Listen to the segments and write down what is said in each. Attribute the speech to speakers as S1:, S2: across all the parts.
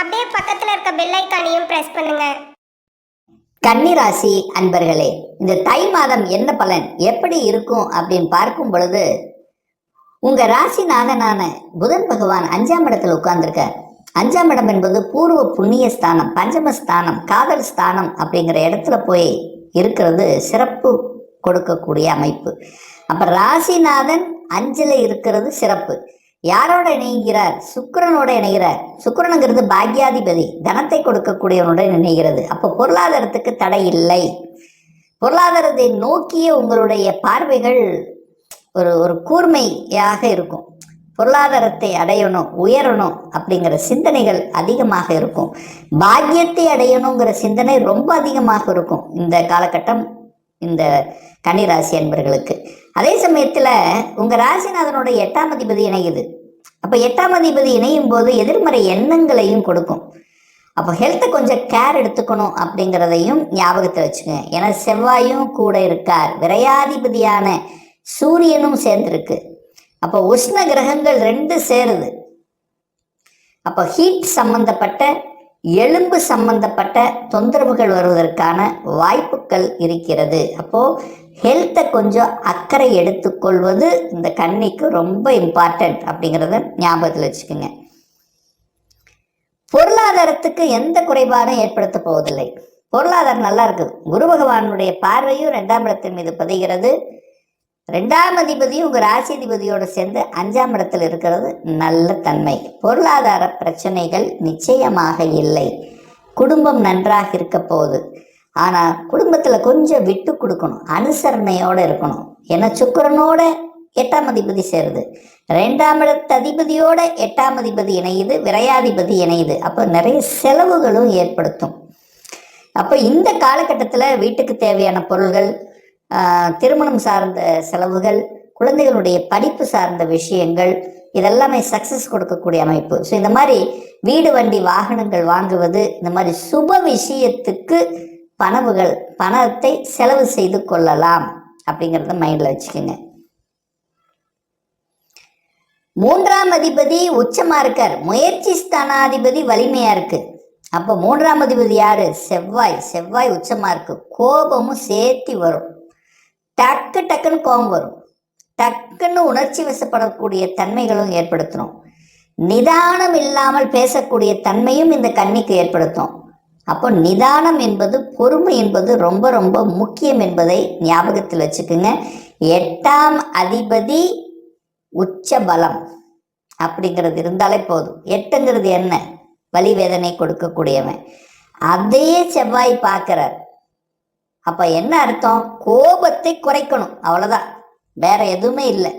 S1: அப்படியே பக்கத்துல இருக்க பெல் ஐக்கானையும் பிரஸ் பண்ணுங்க.
S2: கன்னிராசி அன்பர்களே இந்த தை மாதம் என்ன பலன்? எப்படி இருக்கும் அப்படின்னு பார்க்கும் பொழுது உங்க ராசிநாதனான புதன் பகவான் அஞ்சாம் இடத்துல உட்கார்ந்திருக்கார். அஞ்சாம் இடம் என்பது பூர்வ புண்ணிய ஸ்தானம் பஞ்சம ஸ்தானம் காதல் ஸ்தானம் அப்படிங்கிற இடத்துல போய் இருக்கிறது சிறப்பு கொடுக்கக்கூடிய அமைப்பு. அப்ப ராசிநாதன் அஞ்சுல இருக்கிறது சிறப்பு. யாரோட இணைகிறார்? சுக்கரனோட இணைகிறார். சுக்கிரனுங்கிறது பாக்யாதிபதி. தனத்தை கொடுக்கக்கூடியவனுடன் இணைகிறது. அப்போ பொருளாதாரத்துக்கு தடை இல்லை. பொருளாதாரத்தை நோக்கிய உங்களுடைய பார்வைகள் ஒரு ஒரு கூர்மையாக இருக்கும். பொருளாதாரத்தை அடையணும் உயரணும் அப்படிங்கிற சிந்தனைகள் அதிகமாக இருக்கும். பாக்கியத்தை அடையணுங்கிற சிந்தனை ரொம்ப அதிகமாக இருக்கும். இந்த காலகட்டம் இந்த கன்னிராசி அன்பர்களுக்கு. அதே சமயத்தில் உங்கள் ராசிநாதனோட எட்டாம் அதிபதி இணையுது. அப்போ எட்டாம் அதிபதி இணையும் போது எதிர்மறை எண்ணங்களையும் கொடுக்கும். அப்போ ஹெல்த்தை கொஞ்சம் கேர் எடுத்துக்கணும் அப்படிங்கிறதையும் ஞாபகத்தை வச்சுங்க. ஏன்னா செவ்வாயும் கூட இருக்கார். விரையாதிபதியான சூரியனும் சேர்ந்துருக்கு. அப்போ உஷ்ண கிரகங்கள் ரெண்டு சேருது. அப்போ ஹீட் சம்பந்தப்பட்ட எலும்பு சம்பந்தப்பட்ட தொந்தரவுகள் வருவதற்கான வாய்ப்புகள் இருக்கிறது. அப்போ ஹெல்த்தை கொஞ்சம் அக்கறை எடுத்துக்கொள்வது இந்த கண்ணிக்கு ரொம்ப இம்பார்ட்டன்ட் அப்படிங்கிறத ஞாபகத்தில் வச்சுக்கோங்க. பொருளாதாரத்துக்கு எந்த குறைபாடும் ஏற்படுத்த போவதில்லை. பொருளாதாரம் நல்லா இருக்குது. குரு பகவானுடைய பார்வையும் ரெண்டாம் இடத்தின் மீது பதிகிறது. ரெண்டாம் அதிபதியும் உங்கள் ராசிதிபதியோடு சேர்ந்து அஞ்சாம் இடத்தில் இருக்கிறது நல்ல தன்மை. பொருளாதார பிரச்சனைகள் நிச்சயமாக இல்லை. குடும்பம் நன்றாக இருக்க போகுது. ஆனால் குடும்பத்தில் கொஞ்சம் விட்டு கொடுக்கணும். அனுசரணையோடு இருக்கணும். ஏன்னா சுக்கிரனோட எட்டாம் அதிபதி சேருது. ரெண்டாம் இடத்து அதிபதியோட எட்டாம் அதிபதி இணையுது விரையாதிபதி இணையுது. அப்போ நிறைய செலவுகளும் ஏற்படுத்தும். அப்போ இந்த காலகட்டத்தில் வீட்டுக்கு தேவையான பொருள்கள் திருமணம் சார்ந்த செலவுகள் குழந்தைகளுடைய படிப்பு சார்ந்த விஷயங்கள் இதெல்லாமே சக்ஸஸ் கொடுக்கக்கூடிய அமைப்பு. ஸோ இந்த மாதிரி வீடு வண்டி வாகனங்கள் வாங்குவது இந்த மாதிரி சுப விஷயத்துக்கு பணவுகள் பணத்தை செலவு செய்து கொள்ளலாம் அப்படிங்கிறத மைண்டில் வச்சுக்கோங்க. மூன்றாம் அதிபதி உச்சமாக இருக்கார். முயற்சி ஸ்தானாதிபதி வலிமையாக இருக்குது அப்போ மூன்றாம் அதிபதி யாரு? செவ்வாய். செவ்வாய் உச்சமாக இருக்கு. கோபமும் சேர்த்தி வரும். டக்கு டக்குன்னு கோபம் வரும். டக்குன்னு உணர்ச்சி வசப்படக்கூடிய தன்மைகளும் ஏற்படுத்தணும். நிதானம் இல்லாமல் பேசக்கூடிய தன்மையும் இந்த கன்னிக்கு ஏற்படுத்தும். அப்போ நிதானம் என்பது பொறுமை என்பது ரொம்ப ரொம்ப முக்கியம் என்பதை ஞாபகத்தில் வச்சுக்கோங்க. எட்டாம் அதிபதி உச்ச பலம் அப்படிங்கிறது இருந்தாலே போதும். எட்டுங்கிறது என்ன? வலி வேதனை கொடுக்கக்கூடியவன். அதே செவ்வாய் பார்க்குறார். அப்ப என்ன அர்த்தம்? கோபத்தை குறைக்கணும். அவ்வளவுதான். வேற எதுவுமே இல்லை.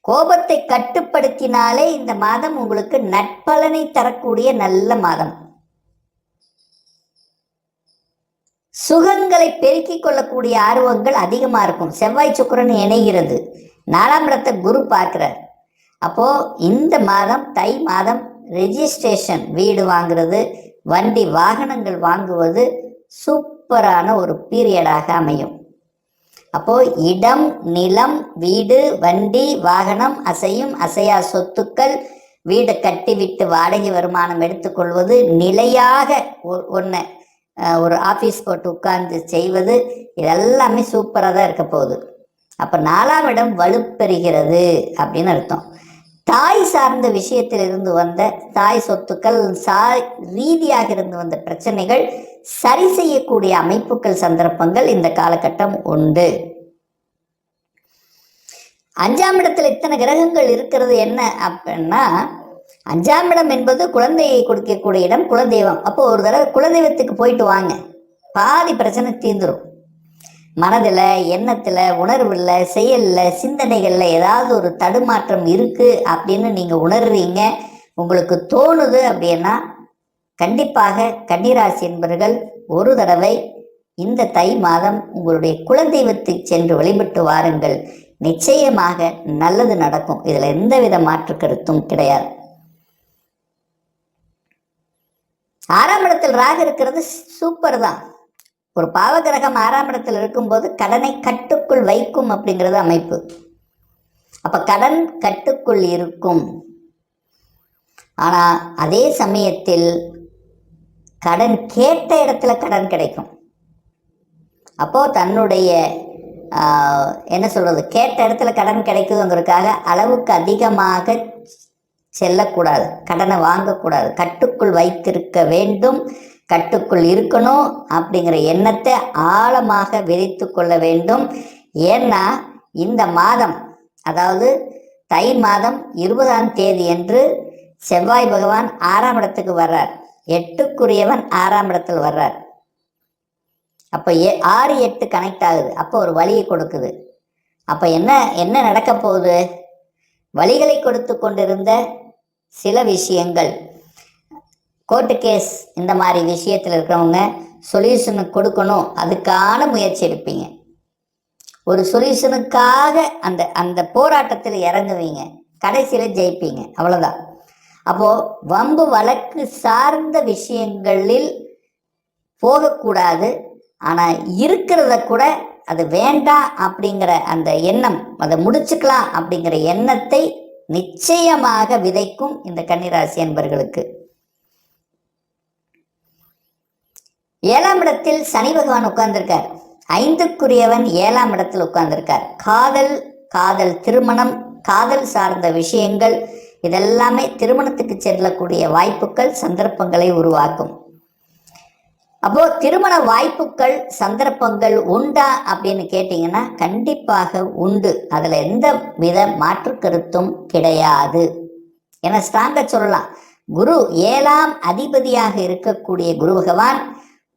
S2: கோபத்தை கட்டுப்படுத்தினாலே இந்த மாதம் உங்களுக்கு நட்பலனை தரக்கூடிய நல்ல மாதம். சுகங்களை பெருக்கிக் கொள்ளக்கூடிய ஆர்வங்கள் அதிகமாக இருக்கும். செவ்வாய் சுக்கரன் இணைகிறது. நாலாம் இடத்தை குரு பார்க்கிறார். அப்போ இந்த மாதம் தை மாதம் ரெஜிஸ்ட்ரேஷன் வீடு வாங்குறது வண்டி வாகனங்கள் வாங்குவது சூப்பரான ஒரு பீரியடாக அமையும். அப்போ இடம் நிலம் வீடு வண்டி வாகனம் அசையும் அசையா சொத்துக்கள் வீடு கட்டிவிட்டு வாடகை வருமானம் எடுத்துக்கொள்வது நிலையாக ஒன்று ஒரு ஆஃபீஸ் போட்டு உட்கார்ந்து செய்வது இதெல்லாமே சூப்பராக தான் இருக்க போகுது. அப்போ நாலாம் இடம் வலுப்பெறுகிறது அப்படின்னு அர்த்தம். தாய் சார்ந்த விஷயத்தில் இருந்து வந்த தாய் சொத்துக்கள் சாய் ரீதியாக இருந்து வந்த பிரச்சனைகள் சரி செய்யக்கூடிய அமைப்புகள் சந்தர்ப்பங்கள் இந்த காலகட்டம் உண்டு. அஞ்சாம் இடத்துல இத்தனை கிரகங்கள் இருக்கிறது என்ன அப்படின்னா அஞ்சாம் இடம் என்பது குழந்தையை கொடுக்கக்கூடிய இடம் குலதெய்வம். அப்போ ஒரு தடவை குலதெய்வத்துக்கு போயிட்டு வாங்க. பாதி பிரச்சனை தீந்துரும் மனதில் எண்ணத்தில் உணர்வில் செயலில் சிந்தனைகளில் ஏதாவது ஒரு தடுமாற்றம் இருக்குது அப்படின்னு நீங்கள் உணர்றீங்க உங்களுக்கு தோணுது அப்படின்னா கண்டிப்பாக கன்னிராசி என்பவர்கள் ஒரு தடவை இந்த தை மாதம் உங்களுடைய குலதெய்வத்தை சென்று வழிபட்டு வாருங்கள். நிச்சயமாக நல்லது நடக்கும். இதில் எந்தவித மாற்று கருத்தும் கிடையாது. ஆறாம் இடத்தில் ராகு இருக்கிறது சூப்பர் தான் ஒரு பாவகிரகம் ஆறாம் இடத்தில் இருக்கும்போது கடனை கட்டுக்குள் வைக்கும் அப்படிங்கிறது அமைப்பு. அப்போ கடன் கட்டுக்குள் இருக்கும். ஆனால் அதே சமயத்தில் கடன் கேட்ட இடத்துல கடன் கிடைக்கும். அப்போது தன்னுடைய என்ன சொல்கிறது கேட்ட இடத்துல கடன் கிடைக்குதுங்கிறதுக்காக அளவுக்கு அதிகமாக செல்லக்கூடாது. கடனை வாங்கக்கூடாது. கட்டுக்குள் வைத்திருக்க வேண்டும். கட்டுக்குள் இருக்கணும் அப்படிங்கிற எண்ணத்தை ஆழமாக விரித்து கொள்ள வேண்டும். ஏன்னா இந்த மாதம் அதாவது தை மாதம் இருபதாம் தேதி என்று செவ்வாய் பகவான் ஆறாம் இடத்துக்கு வர்றார். எட்டுக்குரியவன் ஆறாம் இடத்தில் வர்றார். அப்போ ஏ ஆறு எட்டு கனெக்ட் ஆகுது. அப்போ ஒரு வழியை கொடுக்குது. அப்போ என்ன என்ன நடக்க போகுது? வழிகளை கொடுத்து கொண்டிருந்த சில விஷயங்கள். கோர்ட்டு கேஸ் இந்த மாதிரி விஷயத்தில் இருக்கிறவங்க சொல்யூஷனு கொடுக்கணும். அதுக்கான முயற்சி எடுப்பீங்க. ஒரு சொல்யூஷனுக்காக அந்த அந்த போராட்டத்தில் இறங்குவீங்க. கடைசியில் ஜெயிப்பீங்க. அவ்வளோதான் அப்போது வம்பு வழக்கு சார்ந்த விஷயங்களில் போகக்கூடாது. ஆனால் இருக்கிறத கூட அது வேண்டாம் அப்படிங்கிற அந்த எண்ணம் அதை முடிச்சுக்கலாம் அப்படிங்கிற எண்ணத்தை நிச்சயமாக விதைக்கும் இந்த கன்னிராசி என்பர்களுக்கு ஏழாம் இடத்தில் சனி பகவான் உட்கார்ந்திருக்கார். ஐந்துக்குரியவன் ஏழாம் இடத்தில் உட்கார்ந்திருக்கார். காதல் காதல் திருமணம் காதல் சார்ந்த விஷயங்கள் இதெல்லாமே திருமணத்துக்கு செல்லக்கூடிய வாய்ப்புகள் சந்தர்ப்பங்களை உருவாக்கும். அப்போ திருமண வாய்ப்புகள் சந்தர்ப்பங்கள் உண்டா அப்படின்னு கேட்டிங்கன்னா கண்டிப்பாக உண்டு. அதில் எந்த வித மாற்று கருத்தும் கிடையாது. ஏன்னா ஸ்ட்ராங்காக சொல்லலாம். குரு ஏழாம் அதிபதியாக இருக்கக்கூடிய குரு பகவான்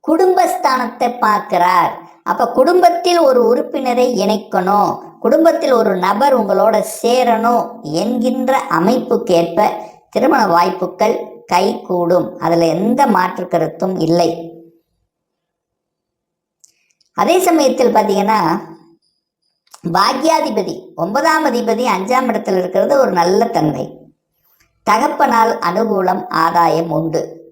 S2: குடும்பஸ்தானத்தை பார்க்கிறார். அப்ப குடும்பத்தில் ஒரு உறுப்பினரை இணைக்கணும். குடும்பத்தில் ஒரு நபர் உங்களோட சேரணும் என்கின்ற அமைப்புக்கேற்ப திருமண வாய்ப்புகள் கைகூடும். அதுல எந்த மாற்று கருத்தும் இல்லை. அதே சமயத்தில் பார்த்தீங்கன்னா பாக்யாதிபதி ஒன்பதாம் அதிபதி அஞ்சாம் இடத்தில் இருக்கிறது ஒரு நல்ல தன்மை. தகப்பனால் அனுகூலம் ஆதாயம் உண்டு.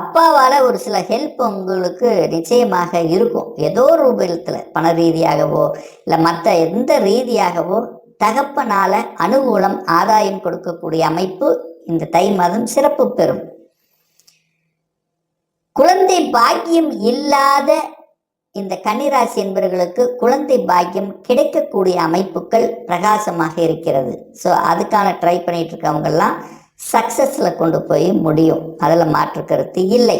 S2: அப்பாவால் ஒரு சில ஹெல்ப் உங்களுக்கு நிச்சயமாக இருக்கும். ஏதோ ரூபத்தில் பண ரீதியாகவோ இல்லை மற்ற எந்த ரீதியாகவோ தகப்பனால் அனுகூலம் ஆதாயம் கொடுக்கக்கூடிய அமைப்பு இந்த தை மாதம் சிறப்பு பெறும். குழந்தை பாக்கியம் இல்லாத இந்த கன்னிராசி என்பவர்களுக்கு குழந்தை பாக்கியம் கிடைக்கக்கூடிய அமைப்புகள் பிரகாசமாக இருக்கிறது. ஸோ அதுக்கான ட்ரை பண்ணிட்டு இருக்கவங்கெல்லாம் சக்ஸஸில் கொண்டு போய் முடியும். அதில் மாற்று கருத்து இல்லை.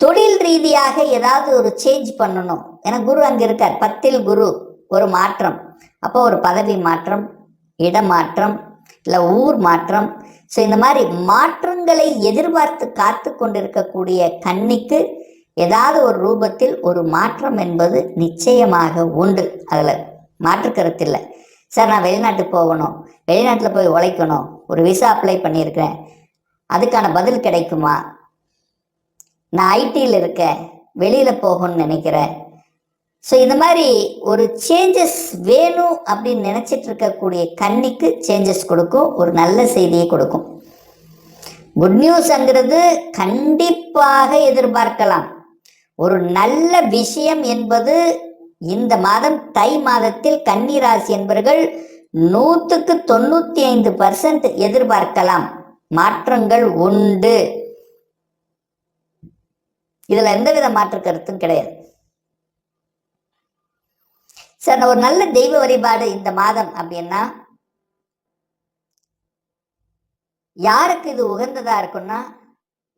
S2: தொழில் ரீதியாக ஏதாவது ஒரு சேஞ்ச் பண்ணணும். ஏன்னா குரு அங்கே இருக்கார். பத்தில் குரு ஒரு மாற்றம். அப்போ ஒரு பதவி மாற்றம் இடமாற்றம் இல்லை ஊர் மாற்றம். ஸோ இந்த மாதிரி மாற்றங்களை எதிர்பார்த்து காத்து கொண்டிருக்கக்கூடிய கன்னிக்கு ஏதாவது ஒரு ரூபத்தில் ஒரு மாற்றம் என்பது நிச்சயமாக உண்டு. அதில் மாற்று கருத்து இல்லை. சார் நான் வெளிநாட்டுக்கு போகணும். வெளிநாட்டில் போய் உழைக்கணும். ஒரு விசா அப்ளை பண்ணியிருக்கிறேன். அதுக்கான பதில் கிடைக்குமா? நான் ஐடியில் இருக்கேன். வெளியில் போகணும்னு நினைக்கிறேன். ஸோ இந்த மாதிரி ஒரு சேஞ்சஸ் வேணும் அப்படின்னு நினச்சிட்டு இருக்கக்கூடிய கன்னிக்கு சேஞ்சஸ் கொடுக்கும். ஒரு நல்ல செய்தியை கொடுக்கும். குட் நியூஸ்ங்கிறது கண்டிப்பாக எதிர்பார்க்கலாம். ஒரு நல்ல விஷயம் என்பது இந்த மாதம் தை மாதத்தில் கன்னிராசி என்பவர்கள் நூற்றுக்கு தொண்ணூற்றி ஐந்து பர்சன்ட் எதிர்பார்க்கலாம். மாற்றங்கள் உண்டு. இதில் எந்தவித மாற்று கருத்தும் கிடையாது. சார் நான் ஒரு நல்ல தெய்வ வழிபாடு இந்த மாதம் அப்படின்னா யாருக்கு இது உகந்ததா இருக்குன்னா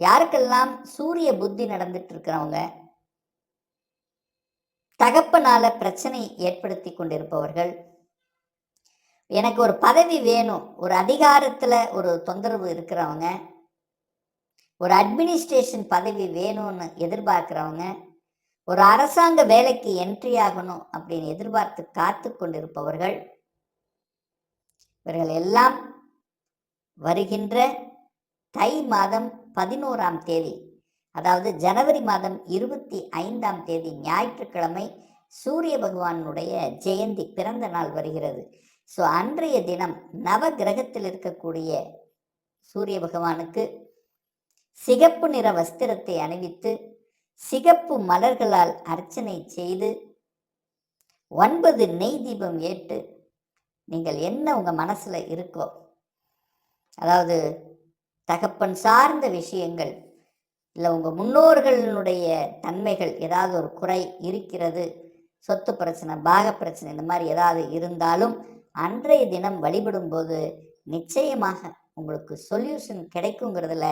S2: யாருக்கெல்லாம் சூரிய புத்தி நடந்துட்டு இருக்கிறவங்க தகப்பனால பிரச்சனை ஏற்படுத்தி கொண்டிருப்பவர்கள். எனக்கு ஒரு பதவி வேணும். ஒரு அதிகாரத்தில் ஒரு தொந்தரவு இருக்கிறவங்க. ஒரு அட்மினிஸ்ட்ரேஷன் பதவி வேணும்னு எதிர்பார்க்குறவங்க. ஒரு அரசாங்க வேலைக்கு என்ட்ரி ஆகணும் அப்படின்னு எதிர்பார்த்து காத்து கொண்டிருப்பவர்கள். இவர்கள் எல்லாம் வருகின்ற தை மாதம் பதினோராம் தேதி அதாவது ஜனவரி மாதம் இருபத்தி ஐந்தாம் தேதி ஞாயிற்றுக்கிழமை சூரிய பகவானுடைய ஜெயந்தி பிறந்த நாள் வருகிறது. ஸோ அன்றைய தினம் நவ கிரகத்தில் இருக்கக்கூடிய சூரிய பகவானுக்கு சிகப்பு நிற வஸ்திரத்தை அணிவித்து சிகப்பு மலர்களால் அர்ச்சனை செய்து ஒன்பது நெய் தீபம் ஏற்று நீங்கள் என்ன உங்கள் மனசில் இருக்கோ அதாவது தகப்பன் சார்ந்த விஷயங்கள் இல்லை உங்கள் முன்னோர்களினுடைய தன்மைகள் ஏதாவது ஒரு குறை இருக்கிறது சொத்து பிரச்சனை பாக பிரச்சனை இந்த மாதிரி ஏதாவது இருந்தாலும் அன்றைய தினம் வழிபடும்போது நிச்சயமாக உங்களுக்கு சொல்யூஷன் கிடைக்குங்கிறதுல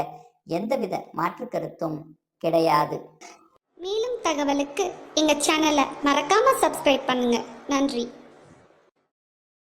S2: எந்தவித மாற்று கருத்தும் கிடையாது.
S3: மேலும் தகவலுக்கு எங்கள் சேனலை மறக்காமல் சப்ஸ்கிரைப் பண்ணுங்கள் நன்றி.